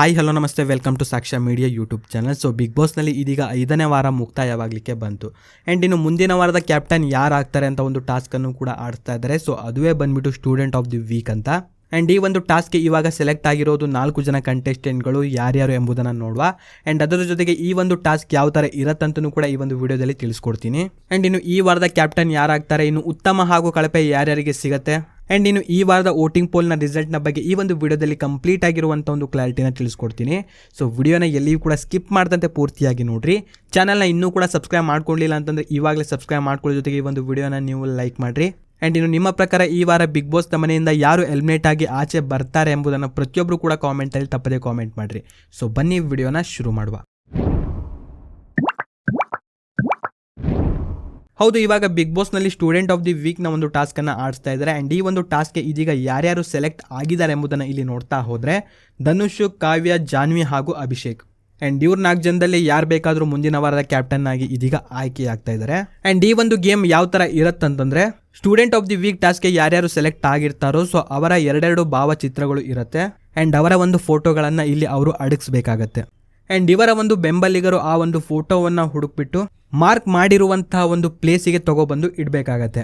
Hi hello ನಮಸ್ತೆ. Welcome to Sakshya media YouTube channel so big ಬಾಸ್ನಲ್ಲಿ ಇದೀಗ ಐದನೇ ವಾರ ಮುಕ್ತಾಯವಾಗಲಿಕ್ಕೆ ಬಂತು. ಆ್ಯಂಡ್ ಇನ್ನು ಮುಂದಿನ ವಾರದ ಕ್ಯಾಪ್ಟನ್ ಯಾರು ಆಗ್ತಾರೆ ಅಂತ ಒಂದು ಟಾಸ್ಕನ್ನು ಕೂಡ ಆಡ್ತಾ ಇದ್ದಾರೆ. ಸೊ ಅದುವೇ ಬಂದ್ಬಿಟ್ಟು ಸ್ಟೂಡೆಂಟ್ ಆಫ್ ದಿ ವೀಕ್ ಅಂತ. ಆ್ಯಂಡ್ ಈ ಒಂದು ಟಾಸ್ಕ್ಗೆ ಇವಾಗ ಸೆಲೆಕ್ಟ್ ಆಗಿರೋದು ನಾಲ್ಕು ಜನ ಕಂಟೆಸ್ಟೆಂಟ್ಗಳು ಯಾರ್ಯಾರು ಎಂಬುದನ್ನು ನೋಡುವ. ಆ್ಯಂಡ್ ಅದರ ಜೊತೆಗೆ ಈ ಒಂದು ಟಾಸ್ಕ್ ಯಾವ ಥರ ಇರತ್ತಂತನೂ ಕೂಡ ಈ ಒಂದು ವಿಡಿಯೋದಲ್ಲಿ ತಿಳಿಸ್ಕೊಡ್ತೀನಿ. ಆ್ಯಂಡ್ ಇನ್ನು ಈ ವಾರದ ಕ್ಯಾಪ್ಟನ್ ಯಾರಾಗ್ತಾರೆ ಇನ್ನು ಉತ್ತಮ ಹಾಗೂ ಕಳಪೆ ಯಾರ್ಯಾರಿಗೆ ಸಿಗುತ್ತೆ? ಆ್ಯಂಡ್ ಇನ್ನು ಈ ವಾರದ ವೋಟಿಂಗ್ ಪೋಲ್ನ ರಿಸಲ್ಟ್ನ ಬಗ್ಗೆ ಈ ಒಂದು ವಿಡಿಯೋದಲ್ಲಿ ಕಂಪ್ಲೀಟ್ ಆಗಿರುವಂಥ ಒಂದು ಕ್ಲಾರಿಟಿನ ತಿಳಿಸ್ಕೊಡ್ತೀನಿ. ಸೊ ವಿಡಿಯೋನ ಎಲ್ಲಿಯೂ ಕೂಡ ಸ್ಕಿಪ್ ಮಾಡ್ದಂತೆ ಪೂರ್ತಿಯಾಗಿ ನೋಡ್ರಿ. ಚಾನಲ್ನ ಇನ್ನೂ ಕೂಡ ಸಬ್ಸ್ಕ್ರೈಬ್ ಮಾಡ್ಕೊಳ್ಳಿಲ್ಲ ಅಂತಂದರೆ ಇವಾಗಲೇ ಸಬ್ಸ್ಕ್ರೈಬ್ ಮಾಡ್ಕೊಳ್ಳೋ ಜೊತೆಗೆ ಈ ಒಂದು ವಿಡಿಯೋನ ನೀವು ಲೈಕ್ ಮಾಡಿರಿ. ಆ್ಯಂಡ್ ಇನ್ನು ನಿಮ್ಮ ಪ್ರಕಾರ ಈ ವಾರ ಬಿಗ್ ಬಾಸ್ ಮನೆಯಿಂದ ಯಾರು ಎಲಿಮಿನೇಟ್ ಆಗಿ ಆಚೆ ಬರ್ತಾರೆ ಎಂಬುದನ್ನು ಪ್ರತಿಯೊಬ್ಬರು ಕೂಡ ಕಾಮೆಂಟಲ್ಲಿ ತಪ್ಪದೇ ಕಾಮೆಂಟ್ ಮಾಡಿರಿ. ಸೊ ಬನ್ನಿ ವಿಡಿಯೋನ ಶುರು ಮಾಡುವ. ಹೌದು, ಇವಾಗ ಬಿಗ್ ಬಾಸ್ನಲ್ಲಿ ಸ್ಟೂಡೆಂಟ್ ಆಫ್ ದಿ ವೀಕ್ನ ಒಂದು ಟಾಸ್ಕನ್ನು ಆಡಿಸ್ತಾ ಇದ್ದಾರೆ. ಆ್ಯಂಡ್ ಈ ಒಂದು ಟಾಸ್ಕ್ಗೆ ಇದೀಗ ಯಾರ್ಯಾರು ಸೆಲೆಕ್ಟ್ ಆಗಿದ್ದಾರೆ ಎಂಬುದನ್ನು ಇಲ್ಲಿ ನೋಡ್ತಾ ಹೋದರೆ ಧನುಷ್, ಕಾವ್ಯ, ಜಾನ್ವಿ ಹಾಗೂ ಅಭಿಷೇಕ್. ಆ್ಯಂಡ್ ಇವ್ರ ನಾಲ್ಕು ಜನದಲ್ಲಿ ಯಾರು ಬೇಕಾದರೂ ಮುಂದಿನ ವಾರದ ಕ್ಯಾಪ್ಟನ್ ಆಗಿ ಇದೀಗ ಆಯ್ಕೆ ಆಗ್ತಾ ಇದ್ದಾರೆ. ಆ್ಯಂಡ್ ಈ ಒಂದು ಗೇಮ್ ಯಾವ ಥರ ಇರುತ್ತಂತಂದ್ರೆ ಸ್ಟೂಡೆಂಟ್ ಆಫ್ ದಿ ವೀಕ್ ಟಾಸ್ಕ್ಗೆ ಯಾರ್ಯಾರು ಸೆಲೆಕ್ಟ್ ಆಗಿರ್ತಾರೋ ಸೊ ಅವರ ಎರಡೆರಡು ಭಾವಚಿತ್ರಗಳು ಇರುತ್ತೆ. ಆ್ಯಂಡ್ ಅವರ ಒಂದು ಫೋಟೋಗಳನ್ನು ಇಲ್ಲಿ ಅವರು ಅಡಗಿಸ್ಬೇಕಾಗತ್ತೆ. ಆ್ಯಂಡ್ ಇವರ ಒಂದು ಬೆಂಬಲಿಗರು ಆ ಒಂದು ಫೋಟೋವನ್ನು ಹುಡುಕ್ಬಿಟ್ಟು ಮಾರ್ಕ್ ಮಾಡಿರುವಂತಹ ಒಂದು ಪ್ಲೇಸಿಗೆ ತಗೊಬಂದು ಇಡಬೇಕಾಗತ್ತೆ.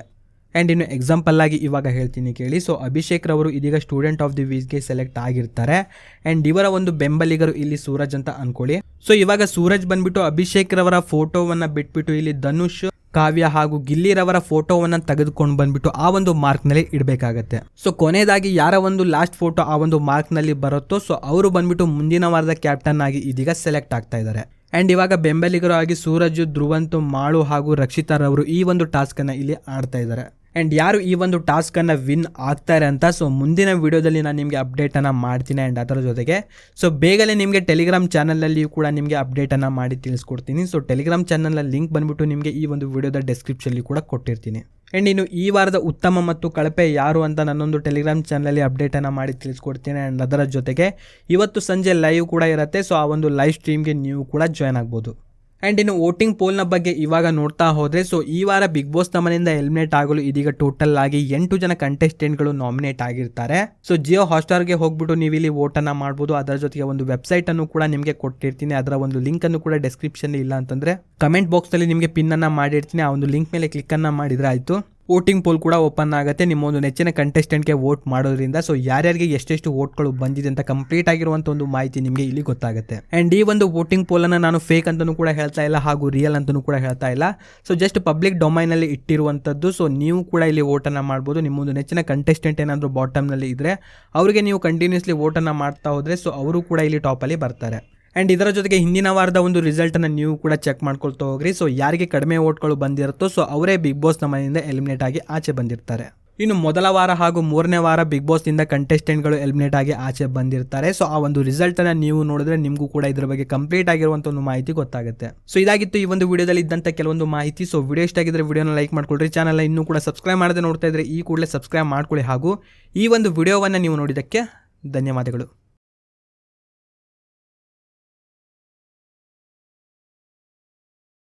ಆ್ಯಂಡ್ ಇನ್ನು ಎಕ್ಸಾಂಪಲ್ ಆಗಿ ಇವಾಗ ಹೇಳ್ತೀನಿ ಕೇಳಿ. ಸೊ ಅಭಿಷೇಕ್ ರವರು ಇದೀಗ ಸ್ಟೂಡೆಂಟ್ ಆಫ್ ದಿ ವೀಕ್ಗೆ ಸೆಲೆಕ್ಟ್ ಆಗಿರ್ತಾರೆ. ಆ್ಯಂಡ್ ಇವರ ಒಂದು ಬೆಂಬಲಿಗರು ಇಲ್ಲಿ ಸೂರಜ್ ಅಂತ ಅಂದ್ಕೊಳ್ಳಿ ಸೊ ಇವಾಗ ಸೂರಜ್ ಬಂದ್ಬಿಟ್ಟು ಅಭಿಷೇಕ್ ರವರ ಫೋಟೋವನ್ನು ಬಿಟ್ಬಿಟ್ಟು ಇಲ್ಲಿ ಧನುಷ್ ಕಾವ್ಯ ಹಾಗೂ ಗಿಲ್ಲಿರವರ ಫೋಟೋವನ್ನು ತೆಗೆದುಕೊಂಡು ಬಂದ್ಬಿಟ್ಟು ಆ ಒಂದು ಮಾರ್ಕ್ನಲ್ಲಿ ಇಡಬೇಕಾಗತ್ತೆ. ಸೊ ಕೊನೆಯದಾಗಿ ಯಾರ ಒಂದು ಲಾಸ್ಟ್ ಫೋಟೋ ಆ ಒಂದು ಮಾರ್ಕ್ನಲ್ಲಿ ಬರುತ್ತೋ ಸೊ ಅವರು ಬಂದ್ಬಿಟ್ಟು ಮುಂದಿನ ವಾರದ ಕ್ಯಾಪ್ಟನ್ ಆಗಿ ಇದೀಗ ಸೆಲೆಕ್ಟ್ ಆಗ್ತಾ ಇದ್ದಾರೆ ಆ್ಯಂಡ್ ಇವಾಗ ಬೆಂಬಲಿಗರು ಆಗಿ ಸೂರಜ್, ಧ್ರುವಂತು, ಮಾಳು ಹಾಗೂ ರಕ್ಷಿತಾರವರು ಈ ಒಂದು ಟಾಸ್ಕನ್ನು ಇಲ್ಲಿ ಆಡ್ತಾ ಇದ್ದಾರೆ ಆ್ಯಂಡ್ ಯಾರು ಈ ಒಂದು ಟಾಸ್ಕನ್ನು ವಿನ್ ಆಗ್ತಾರೆ ಅಂತ ಸೊ ಮುಂದಿನ ವೀಡಿಯೋದಲ್ಲಿ ನಾನು ನಿಮಗೆ ಅಪ್ಡೇಟನ್ನು ಮಾಡ್ತೀನಿ ಆ್ಯಂಡ್ ಅದರ ಜೊತೆಗೆ ಸೊ ಬೇಗನೆ ನಿಮಗೆ ಟೆಲಿಗ್ರಾಮ್ ಚಾನಲಲ್ಲಿಯೂ ಕೂಡ ನಿಮಗೆ ಅಪ್ಡೇಟನ್ನು ಮಾಡಿ ತಿಳಿಸ್ಕೊಡ್ತೀನಿ. ಸೊ ಟೆಲಿಗ್ರಾಮ್ ಚಾನಲ್ನ ಲಿಂಕ್ ಬಂದುಬಿಟ್ಟು ನಿಮಗೆ ಈ ಒಂದು ವೀಡಿಯೋದ ಡೆಸ್ಕ್ರಿಪ್ಷನ್ಲಿ ಕೂಡ ಕೊಟ್ಟಿರ್ತೀನಿ. ಆ್ಯಂಡ್ ಇನ್ನು ಈ ವಾರದ ಉತ್ತಮ ಮತ್ತು ಕಳಪೆ ಯಾರು ಅಂತ ನನ್ನೊಂದು ಟೆಲಿಗ್ರಾಮ್ ಚಾನಲಲ್ಲಿ ಅಪ್ಡೇಟನ್ನು ಮಾಡಿ ತಿಳಿಸ್ಕೊಡ್ತೀನಿ ಆ್ಯಂಡ್ ಅದರ ಜೊತೆಗೆ, ಇವತ್ತು ಸಂಜೆ ಲೈವ್ ಕೂಡ ಇರುತ್ತೆ ಸೊ ಆ ಒಂದು ಲೈವ್ ಸ್ಟ್ರೀಮ್ಗೆ ನೀವು ಕೂಡ ಜಾಯ್ನ್ ಆಗ್ಬೋದು. ಆ್ಯಂಡ್ ಇನ್ನು ವೋಟಿಂಗ್ ಪೋಲ್ನ ಬಗ್ಗೆ ಇವಾಗ ನೋಡ್ತಾ ಹೋದರೆ ಸೊ ಈ ವಾರ ಬಿಗ್ ಬಾಸ್ ತಮ್ಮನಿಂದ ಎಲಿಮಿನೇಟ್ ಆಗಲು ಇದೀಗ ಟೋಟಲ್ ಆಗಿ ಎಂಟು ಜನ ಕಂಟೆಸ್ಟೆಂಟ್ಗಳು ನಾಮಿನೇಟ್ ಆಗಿರ್ತಾರೆ. ಸೊ ಜಿಯೋ ಹಾಟ್ಸ್ಟಾರ್ಗೆ ಹೋಗ್ಬಿಟ್ಟು ನೀವು ಇಲ್ಲಿ ವೋಟನ್ನು ಮಾಡ್ಬೋದು. ಅದರ ಜೊತೆಗೆ ಒಂದು ವೆಬ್ಸೈಟನ್ನು ಕೂಡ ನಿಮಗೆ ಕೊಟ್ಟಿರ್ತೀನಿ. ಅದರ ಒಂದು ಲಿಂಕನ್ನು ಕೂಡ ಡೆಸ್ಕ್ರಿಪ್ಷನ್ ಇಲ್ಲ ಅಂತಂದರೆ ಕಮೆಂಟ್ ಬಾಕ್ಸಲ್ಲಿ ನಿಮಗೆ ಪಿನ್ನನ್ನು ಮಾಡಿರ್ತೀನಿ. ಆ ಒಂದು ಲಿಂಕ್ ಮೇಲೆ ಕ್ಲಿಕ್ಕನ್ನು ಮಾಡಿದರೆ ಆಯಿತು. ವೋಟಿಂಗ್ ಪೋಲ್ ಕೂಡ ಓಪನ್ ಆಗುತ್ತೆ. ನಿಮ್ಮ ಒಂದು ನೆಚ್ಚಿನ ಕಂಟೆಸ್ಟೆಂಟ್ಗೆ ವೋಟ್ ಮಾಡೋದ್ರಿಂದ. ಸೊ ಯಾರ್ಯಾರಿಗೆ ಎಷ್ಟೆಷ್ಟು ವೋಟ್ಗಳು ಬಂದಿದೆ ಅಂತ ಕಂಪ್ಲೀಟ್ ಆಗಿರುವಂಥ ಒಂದು ಮಾಹಿತಿ ನಿಮಗೆ ಇಲ್ಲಿ ಗೊತ್ತಾಗುತ್ತೆ. ಆ್ಯಂಡ್ ಈ ಒಂದು ವೋಟಿಂಗ್ ಪೋಲನ್ನು ನಾನು ಫೇಕ್ ಅಂತಲೂ ಕೂಡ ಹೇಳ್ತಾ ಇಲ್ಲ, ಹಾಗೂ ರಿಯಲ್ ಅಂತಲೂ ಕೂಡ ಹೇಳ್ತಾ ಇಲ್ಲ. ಸೊ ಜಸ್ಟ್ ಪಬ್ಲಿಕ್ ಡೊಮೈನಲ್ಲಿ ಇಟ್ಟಿರುವಂಥದ್ದು ಸೊ ನೀವು ಕೂಡ ಇಲ್ಲಿ ವೋಟನ್ನು ಮಾಡ್ಬೋದು. ನಿಮ್ಮೊಂದು ನೆಚ್ಚಿನ ಕಂಟೆಸ್ಟೆಂಟ್ ಏನಾದರೂ ಬಾಟಮ್ನಲ್ಲಿ ಇದ್ದರೆ ಅವರಿಗೆ ನೀವು ಕಂಟಿನ್ಯೂಸ್ಲಿ ವೋಟನ್ನು ಮಾಡ್ತಾ ಹೋದರೆ ಸೊ ಅವರು ಕೂಡ ಇಲ್ಲಿ ಟಾಪಲ್ಲಿ ಬರ್ತಾರೆ. ಆ್ಯಂಡ್ ಇದರ ಜೊತೆಗೆ ಹಿಂದಿನ ವಾರದ ಒಂದು ರಿಸಲ್ಟನ್ನು ನೀವು ಕೂಡ ಚೆಕ್ ಮಾಡ್ಕೊಳ್ತಾ ಹೋಗ್ರಿ. ಸೊ ಯಾರಿಗೆ ಕಡಿಮೆ ಓಟ್ಗಳು ಬಂದಿರುತ್ತೋ ಸೊ ಅವರೇ ಬಿಗ್ ಬಾಸ್ ಮನೆಯಿಂದ ಎಲಿಮಿನೇಟ್ ಆಗಿ ಆಚೆ ಬಂದಿರ್ತಾರೆ. ಇನ್ನು ಮೊದಲ ವಾರ ಹಾಗೂ ಮೂರನೇ ವಾರ ಬಿಗ್ ಬಾಸ್ನಿಂದ ಕಂಟೆಸ್ಟೆಂಟ್ಗಳು ಎಲಿಮಿನೇಟ್ ಆಗಿ ಆಚೆ ಬಂದಿರ್ತಾರೆ. ಸೊ ಆ ಒಂದು ರಿಸಲ್ಟನ್ನು ನೀವು ನೋಡಿದ್ರೆ ನಿಮಗೂ ಕೂಡ ಇದರ ಬಗ್ಗೆ ಕಂಪ್ಲೀಟ್ ಆಗಿರುವಂಥ ಒಂದು ಮಾಹಿತಿ ಗೊತ್ತಾಗುತ್ತೆ. ಸೊ ಇದಾಗಿತ್ತು ಈ ಒಂದು ವಿಡಿಯೋದಲ್ಲಿ ಇದ್ದಂಥ ಕೆಲವೊಂದು ಮಾಹಿತಿ. ಸೊ ವಿಡಿಯೋ ಇಷ್ಟ ಆಗಿದ್ರೆ ವಿಡಿಯೋನ ಲೈಕ್ ಮಾಡ್ಕೊಳ್ರಿ. ಚಾನಲ್ ಇನ್ನೂ ಕೂಡ ಸಬ್ಸ್ಕ್ರೈಬ್ ಮಾಡದೆ ನೋಡ್ತಾ ಇದ್ರೆ ಈ ಕೂಡಲೇ ಸಬ್ಸ್ಕ್ರೈಬ್ ಮಾಡ್ಕೊಳ್ಳಿ. ಹಾಗೂ ಈ ಒಂದು ವಿಡಿಯೋವನ್ನು ನೀವು ನೋಡಿದ್ದಕ್ಕೆ ಧನ್ಯವಾದಗಳು.